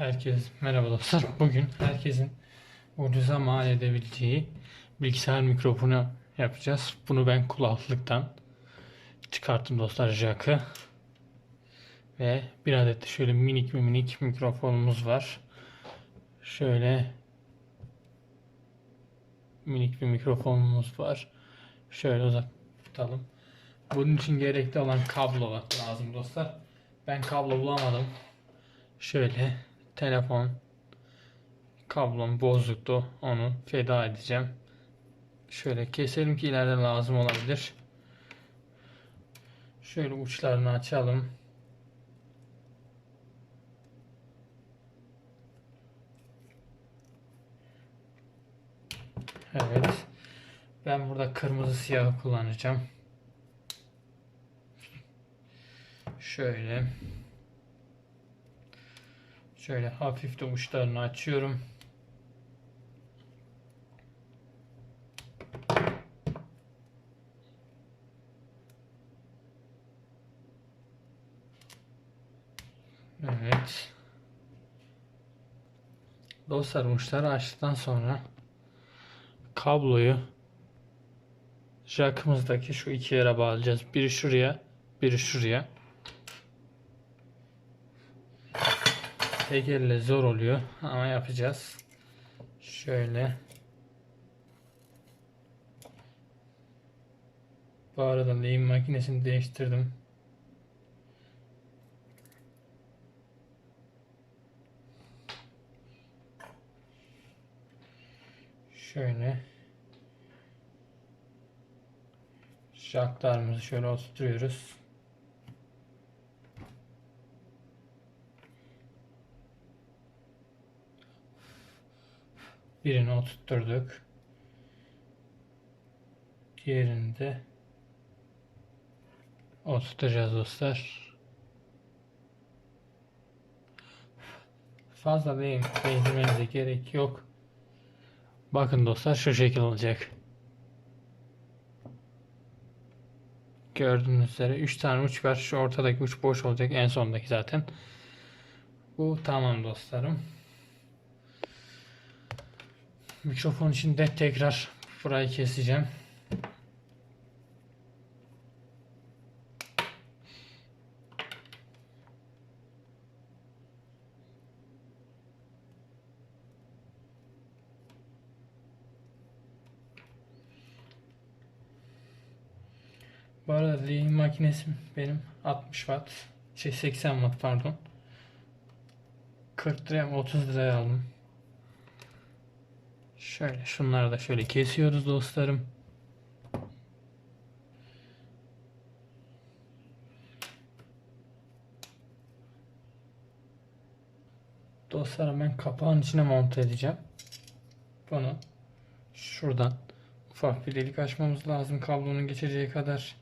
Herkes merhaba dostlar. Bugün herkesin ucuza mal edebileceği bilgisayar mikrofonu yapacağız. Bunu ben kulaklıktan çıkarttım dostlar jack'ı. Ve bir adet de şöyle minik bir minik mikrofonumuz var. Şöyle minik bir mikrofonumuz var. Şöyle uzak tutalım. Bunun için gerekli olan kablo lazım dostlar. Ben kablo bulamadım. Şöyle telefon kablom bozuktu. Onu feda edeceğim. Şöyle keselim ki ileride lazım olabilir. Şöyle uçlarını açalım. Evet. Ben burada kırmızı siyahı kullanacağım. Şöyle. Şöyle hafif de uçlarını açıyorum. Evet. Dostlar uçları açtıktan sonra kabloyu jackımızdaki şu iki yere bağlayacağız. Biri şuraya, biri şuraya. Tek elle zor oluyor ama yapacağız. Şöyle. Bu arada lehim makinesini değiştirdim. Şöyle. Jacklarımızı şöyle oturtuyoruz. Birini oturtturduk. Diğerini de oturtacağız dostlar. Fazla değil, değdirmenize gerek yok. Bakın dostlar şu şekil olacak. Gördüğünüz üzere 3 tane uç var. Şu ortadaki uç boş olacak. En sondaki zaten. Bu tamam dostlarım. Mikrofon için de tekrar burayı keseceğim. Bu arada lehim makinesi benim 60 watt, şey 80 watt pardon. 40 liraya mı 30 liraya aldım. Şöyle şunları da şöyle kesiyoruz dostlarım. Dostlarım ben kapağın içine monte edeceğim. Bunu şuradan ufak bir delik açmamız lazım kablonun geçeceği kadar.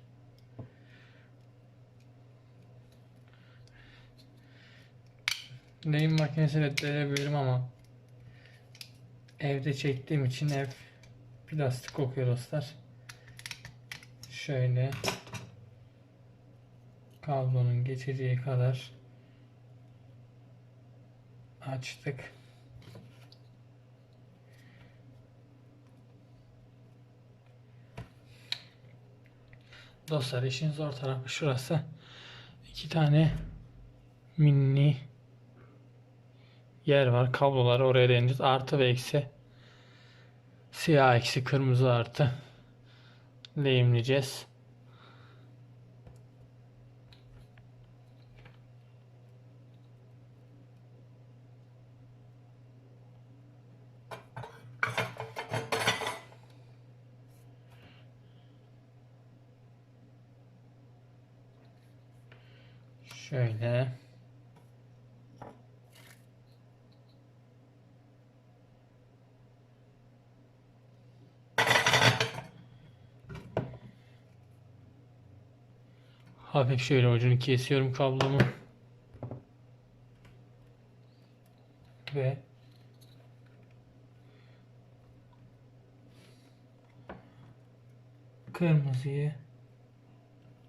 Lehim makinesiyle delebilirim ama evde çektiğim için ev plastik kokuyor dostlar. Şöyle kablonun geçeceği kadar açtık. Dostlar işin zor tarafı şurası. İki tane mini yer var. Kabloları oraya deneyeceğiz. Artı ve eksi. Siyah eksi kırmızı artı. Lehimleyeceğiz. Şöyle. Hafif şöyle ucunu kesiyorum kablomu. Ve kırmızıyı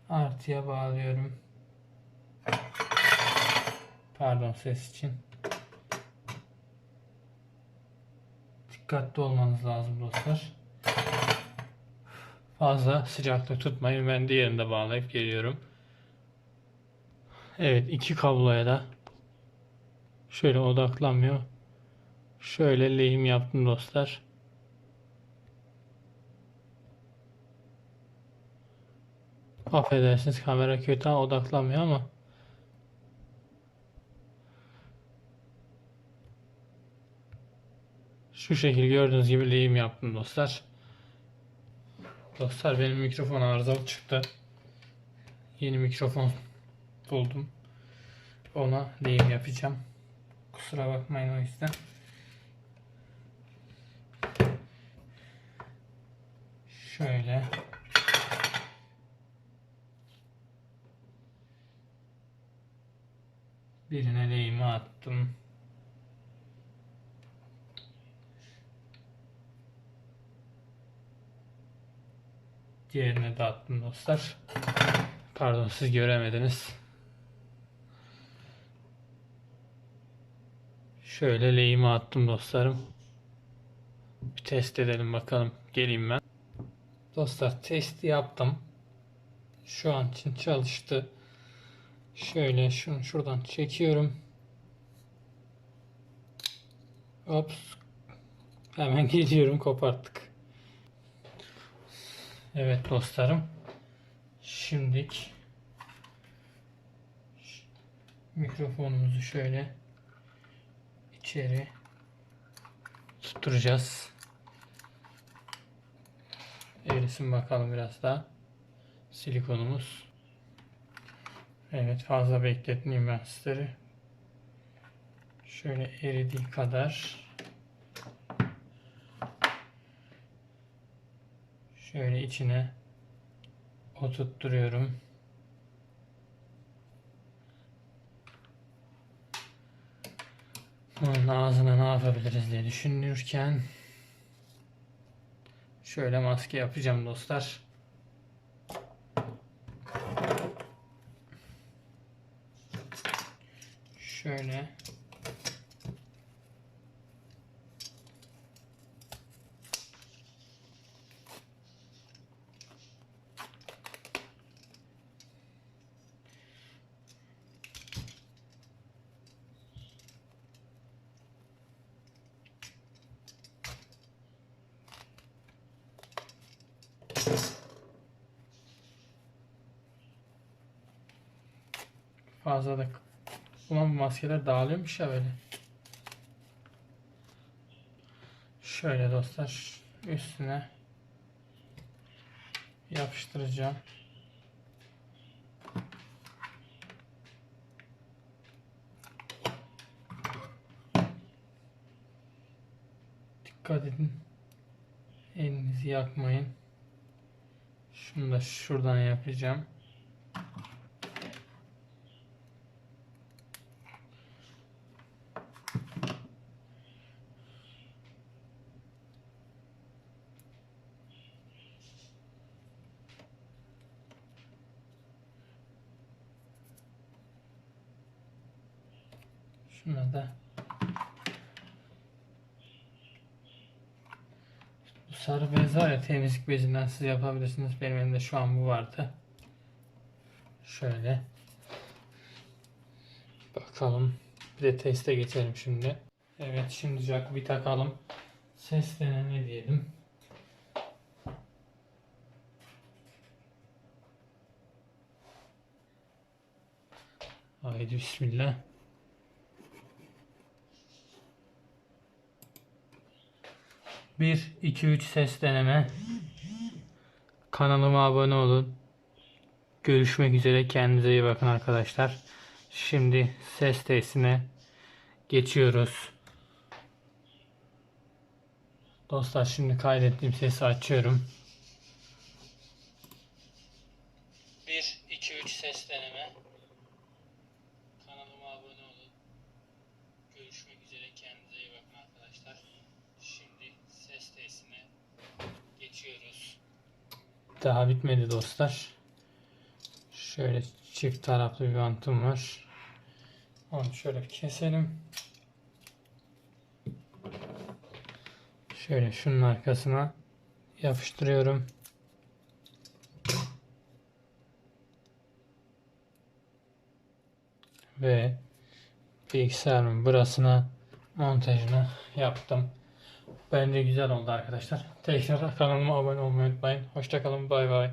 artıya bağlıyorum. Pardon ses için. dikkatli olmanız lazım dostlar. Fazla sıcaklık tutmayın. Ben diğerini de bağlayıp geliyorum. Evet iki kabloya da şöyle odaklanmıyor. Şöyle lehim yaptım dostlar. Affedersiniz kamera kötü odaklanmıyor ama şu şekil gördüğünüz gibi lehim yaptım dostlar. Dostlar benim mikrofon arızalı çıktı. Yeni mikrofon buldum. Ona lehim yapacağım. Kusura bakmayın o yüzden. Şöyle. Birine lehimi attım. Diğerine de attım dostlar. Pardon siz göremediniz. Şöyle lehimi attım dostlarım. Bir test edelim bakalım. Geleyim ben. Dostlar testi yaptım. Şu an için çalıştı. Şöyle şunu şuradan çekiyorum. Ops. Hemen geliyorum koparttık. Evet dostlarım. Şimdilik mikrofonumuzu şöyle içeri tutturacağız. Erisin bakalım biraz daha. Silikonumuz. Evet fazla bekletmeyeyim ben sizleri. Şöyle eridiği kadar şöyle içine oturtturuyorum. Bunun ağzına ne yapabiliriz diye düşünürken şöyle maske yapacağım dostlar. Şöyle fazla da Ulan bu maskeler dağılıyormuş ya böyle. Şöyle dostlar üstüne yapıştıracağım. Dikkat edin. Elinizi yakmayın. Şunu da şuradan yapacağım. Şuna da sarı bez var ya temizlik bezinden siz yapabilirsiniz. Benim elimde şu an bu vardı. Şöyle. Bakalım. Bir de teste geçelim şimdi. Evet şimdi jack bir takalım. Ses deneme diyelim. Haydi bismillah. Bir, iki, üç ses deneme. Kanalıma abone olun. Görüşmek üzere. Kendinize iyi bakın arkadaşlar. Şimdi ses testine geçiyoruz. Dostlar şimdi kaydettiğim sesi açıyorum. 1, 2, 3 ses deneme. Kanalıma abone olun. Görüşmek üzere. Kendinize iyi bakın arkadaşlar. Şimdi ses testine geçiyoruz. Daha bitmedi dostlar. Şöyle çift taraflı bir bantım var. Onu şöyle keselim. Şöyle şunun arkasına yapıştırıyorum. Ve bilgisayarımın burasına montajını yaptım. Bence güzel oldu arkadaşlar. Tekrar kanalıma abone olmayı unutmayın. Hoşçakalın. Bay bay.